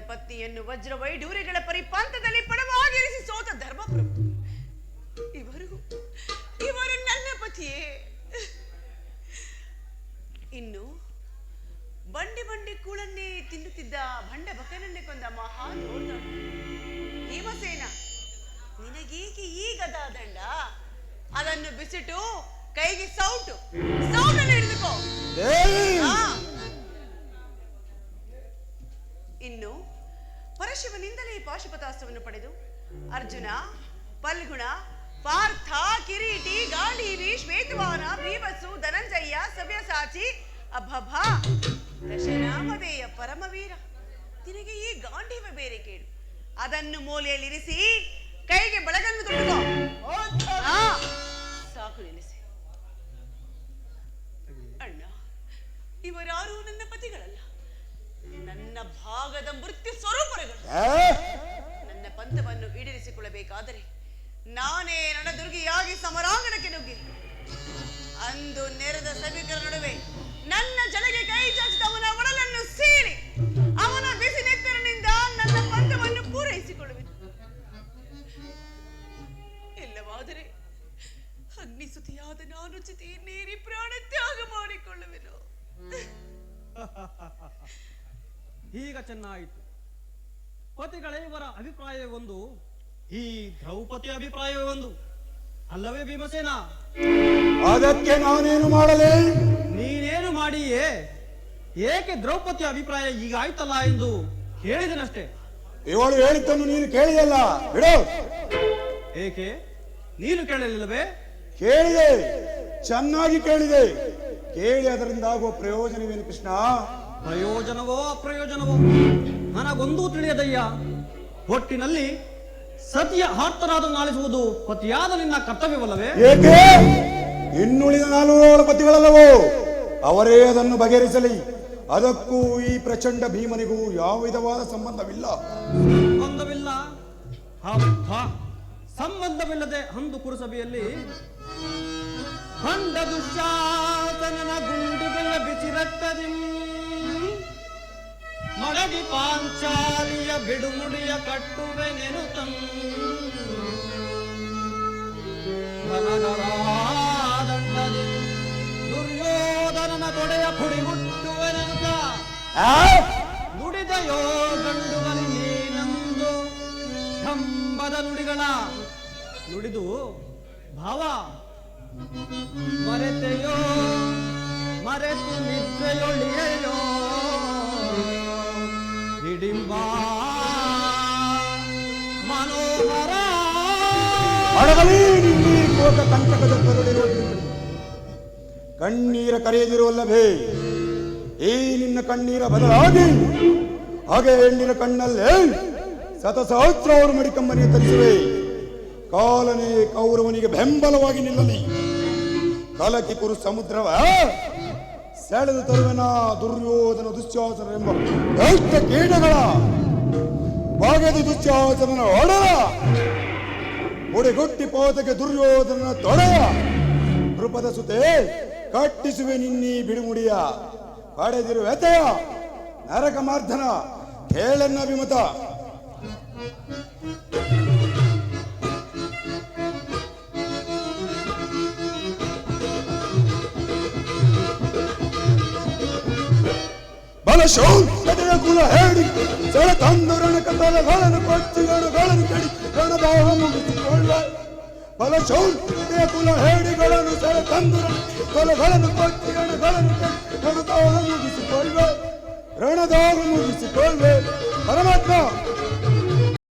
ಪತ್ನಿಯನ್ನು ವಜ್ರ ವೈಡೂರಿಗಳ ಪರಿಪಾಂತದಲ್ಲಿ ಪಡವಾಗಿರಿಸಿ ಸೋತ ಧರ್ಮಪ್ರಭು. ಇವರು ಇವರು ನನ್ನ ಪತಿಯೇ. ಇನ್ನು ಬಂಡಿ ಬಂಡಿ ಕೂಳನ್ನೇ ತಿನ್ನುತ್ತಿದ್ದ ಭಂಡ ಬಕನನ್ನೇ ಕೊಂದ ಮಹಾನ್ ಭೀಮಸೇನ ನಿನಗೀಗೆ ಈ ಗದಾ ದಂಡ? ಅದನ್ನು ಬಿಸಿಟು ಕೈಗೆ ಸೌಟು. ಸೌಟನ್ನು ಹಿಡಿದುಕೋ ಆ. ಇನ್ನು ಪರಶಿವನಿಂದಲೇ ಪಾಶುಪತಾಸ್ತ್ರವನ್ನು ಪಡೆದು ಅರ್ಜುನ ಪಲ್ಗುಣ ಪಾರ್ಥ ಕಿರೀಟಿ ಗಾಂಡೀವಿ ಶ್ವೇತವಾನ ಭೀಮಸು ಧನಂಜಯ್ಯ ಸವ್ಯಸಾಚಿ ಅಭಭ ದಶನಾಮಧೇಯ ಪರಮವೀರ. ನಿನಗೆ ಈ ಗಾಂಡೀವ ಬೇರೆ ಕೇಳು ಅದನ್ನು ಮೂಲೆಯಲ್ಲಿರಿಸಿ ಕೈಗೆ ಬಳಗನ್ನು ತೊಟ್ಟುಕೋ. ಸಾಕು ನಿಲ್ಲಿಸಿ. ಅಣ್ಣ ಇವರಾರು ನನ್ನ ಪತಿಗಳಲ್ಲ. ನನ್ನ ಭಾಗದ ಮೃತ್ಯು ಸ್ವರೂಪರುಗಳು ನನ್ನ ಪಂಥವನ್ನು ಈಡೇರಿಸಿಕೊಳ್ಳಬೇಕಾದರೆ ನಾನೇ ರಣದುರ್ಗಿಯಾಗಿ ಸಮರಾಂಗಣಕ್ಕೆ ನುಗ್ಗಿ. ಅಂದು ನೆರೆದ ಸಭಿಕರ ನಡುವೆ ನನ್ನ ಜಲಗೆ ಕೈ ಚಾಚಿದ ಅವನ ಒಡಲನ್ನು ಸೀಳಿ ಅವನ ಬಿಸಿ ನೆತ್ತರನಿಂದ ನನ್ನ ಪಂಥವನ್ನು ಪೂರೈಸಿಕೊಳ್ಳುವೆ ಇಲ್ಲವಾದರೆ ಅಗ್ನಿಸುತಿಯಾದ ನಾನು ಚಿತೆಯನ್ನೇರಿ ಪ್ರಾಣ ತ್ಯಾಗ ಮಾಡಿಕೊಳ್ಳುವೆನು. ಈಗ ಚೆನ್ನಾಯಿತು. ಪತಿಗಳೇ ಇವರ ಅಭಿಪ್ರಾಯ ಒಂದು? ಈ ದ್ರೌಪದಿ ಅಭಿಪ್ರಾಯ ಒಂದು. ಅಲ್ಲವೇ ಭೀಮಸೇನ? ಅದಕ್ಕೆ ನಾನೇನು ಮಾಡಲಿ? ನೀನೇನು ಮಾಡಿಯೇ? ಏಕೆ ದ್ರೌಪದಿ ಅಭಿಪ್ರಾಯ ಈಗ ಆಯ್ತಲ್ಲ ಎಂದು ಹೇಳಿದನಷ್ಟೇ ಇವಳು ಹೇಳಿದ್ದನ್ನು ನೀನು ಕೇಳಿದಲ್ಲ ಬಿಡು. ಏಕೆ? ನೀನು ಕೇಳಲಿಲ್ಲವೇ? ಕೇಳಿದೆ. ಚೆನ್ನಾಗಿ ಕೇಳಿದೆ. ಕೇಳಿ ಅದರಿಂದ ಆಗುವ ಪ್ರಯೋಜನವೇನು ಕೃಷ್ಣ? ಪ್ರಯೋಜನವೋ ಅಪ್ರಯೋಜನವೋ ನನಗೊಂದೂ ತಿಳಿಯದಯ್ಯ. ಒಟ್ಟಿನಲ್ಲಿ ಸತಿಯ ಆರ್ತನಾದ ಆಲಿಸುವುದು ಪತಿಯಾದ ನಿನ್ನ ಕರ್ತವ್ಯವಲ್ಲವೇ? ಏಕೆ? ಇನ್ನುಳಿದ ನಾಲ್ವರು ಪತಿಗಳಲ್ಲವೋ? ಅವರೇ ಅದನ್ನು ಬಗೆಹರಿಸಲಿ. ಅದಕ್ಕೂ ಈ ಪ್ರಚಂಡ ಭೀಮನಿಗೂ ಯಾವ ವಿಧವಾದ ಸಂಬಂಧವಿಲ್ಲ. ಸಂಬಂಧವಿಲ್ಲ. ಸಂಬಂಧವಿಲ್ಲದೆ ಹಂದು ಕುರುಸಭೆಯಲ್ಲಿ ಬಂಡ ದುಶ್ಯಾತನ ಗುಂಡುಗಳ ಬಿಸಿರಟ್ಟದಿ ಮಡದಿ ಪಾಂಚಾಲಿಯ ಬಿಡುಮುಡಿಯ ಕಟ್ಟುವೆ ನೆನುತಂ ದಂಡದಿ ದುರ್ಯೋಧನನ ತೊಡೆಯ ಪುಡಿ ಮುಟ್ಟುವೆ ನೆನುತ. ನುಡಿದಯೋ ಗಂಡುವಲಿ ನೀನಂದು. ಕಂಬದ ನುಡಿಗಳ ನುಡಿದು ಭಾವ. ಮರೆತೆಯೋ ಮರೆತು ನಿದ್ರೆಯೊಳಿಯೋ ಅಡಗಲಿ ನಿನ್ನೀ ಕೋಟ ಕಂಟಕದ. ಕಣ್ಣೀರ ಕರೆಯದಿರುವಲ್ಲವೇ ಏ ನಿನ್ನ ಕಣ್ಣೀರ ಬದಲಾಗಿ, ಹಾಗೆ ಹೆಣ್ಣಿನ ಕಣ್ಣಲ್ಲೇ ಸತಸಹಸ್ರ ಅವರು ಮಡಿಕಂಬನಿಗೆ ತರಿಸುವೆ. ಕಾಲನೇ ಕೌರವನಿಗೆ ಬೆಂಬಲವಾಗಿ ನಿಲ್ಲಲಿ. ಕಲಕಿ ಕುರು ಸಮುದ್ರವ, ಸೆಳೆದು ತರುವೆನ ದುರ್ಯೋಧನ ದುಶ್ಯಾಸನರೆಂಬ ದೈತ್ಯ ಕೀಟಗಳ. ಬಾಗದ ದುಶ್ಯಾಸನ ಒಡಲ ಒಡೆಗೊಟ್ಟಿ ಪೋತಕ್ಕೆ ದುರ್ಯೋಧನ ತೊಡೆಯ. ನೃಪದ ಸುತೆ ಕಟ್ಟಿಸುವೆ ನಿನ್ನಿ ಬಿಡುಮುಡಿಯ. ಪಡೆದಿರು ನರಕ ಮಾರ್ಧನ ಕೇಳನ್ನ ವಿಮತ ಬಲ ಶೌರ್ಯತೆಯ ಕುಲ ಹೇಳಿ ಸೆಳ ತಂದು ರಣಕ ತಲೆಗಳನ್ನು ಕೊಚ್ಚಿ ಗಡುಗಳನ್ನು ಕಡಿ ರಣಭಾವ ಮುಗಿಸಿಕೊಳ್ಳ ಬಲ ಶೌರ್ಯತೆಯ ಕುಲ ಹೇಡಿಗಳನ್ನು ಸೆಳ ತಂದು ತಲೆಗಳನ್ನು ಕೊಚ್ಚಿ ರಣಗಳನ್ನು ಕಡಿ ರಣದಾಹ ಮುಗಿಸಿಕೊಳ್ಳ ರಣದಾಹ ಮುಗಿಸಿಕೊಳ್ಳ ಪರಮಾತ್ಮ